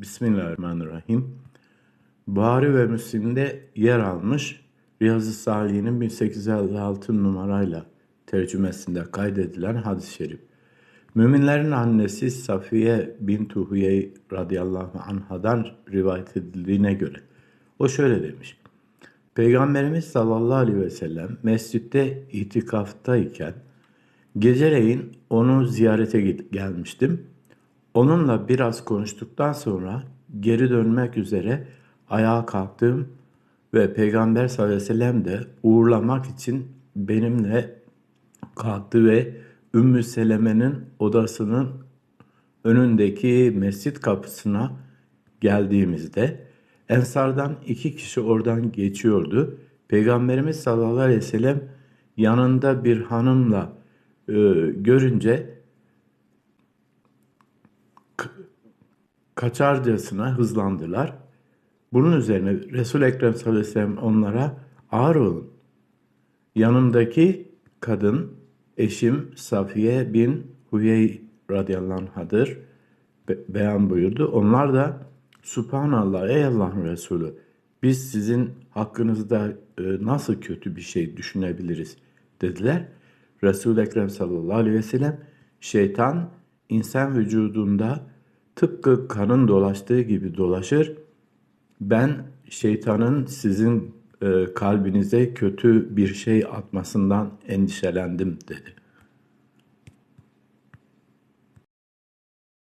Bismillahirrahmanirrahim. Buhari ve Müslim'de yer almış Riyazu Salih'in 1856 numarayla tercümesinde kaydedilen hadis-i şerif. Müminlerin annesi Safiye bint Huyey radıyallahu anhadan rivayet edildiğine göre o şöyle demiş. Peygamberimiz sallallahu aleyhi ve sellem mescitte itikaftayken geceleyin onu ziyarete gelmiştim. Onunla biraz konuştuktan sonra geri dönmek üzere ayağa kalktım ve Peygamber sallallahu aleyhi ve sellem de uğurlamak için benimle kalktı ve Ümmü Seleme'nin odasının önündeki mescit kapısına geldiğimizde Ensardan iki kişi oradan geçiyordu. Peygamberimiz sallallahu aleyhi ve sellem yanında bir hanımla e, görünce kaçarcasına hızlandılar. Bunun üzerine Resul Ekrem sallallahu aleyhi ve sellem onlara ağır olun. Yanımdaki kadın eşim Safiye bin Huyey radıyallahu anhadır be- beyan buyurdu. Onlar da Subhanallah ey Allah'ın Resulü biz sizin hakkınızda e, nasıl kötü bir şey düşünebiliriz dediler. Resul-i Ekrem sallallahu aleyhi ve sellem şeytan insan vücudunda tıpkı kanın dolaştığı gibi dolaşır. Ben şeytanın sizin e, kalbinize kötü bir şey atmasından endişelendim dedi.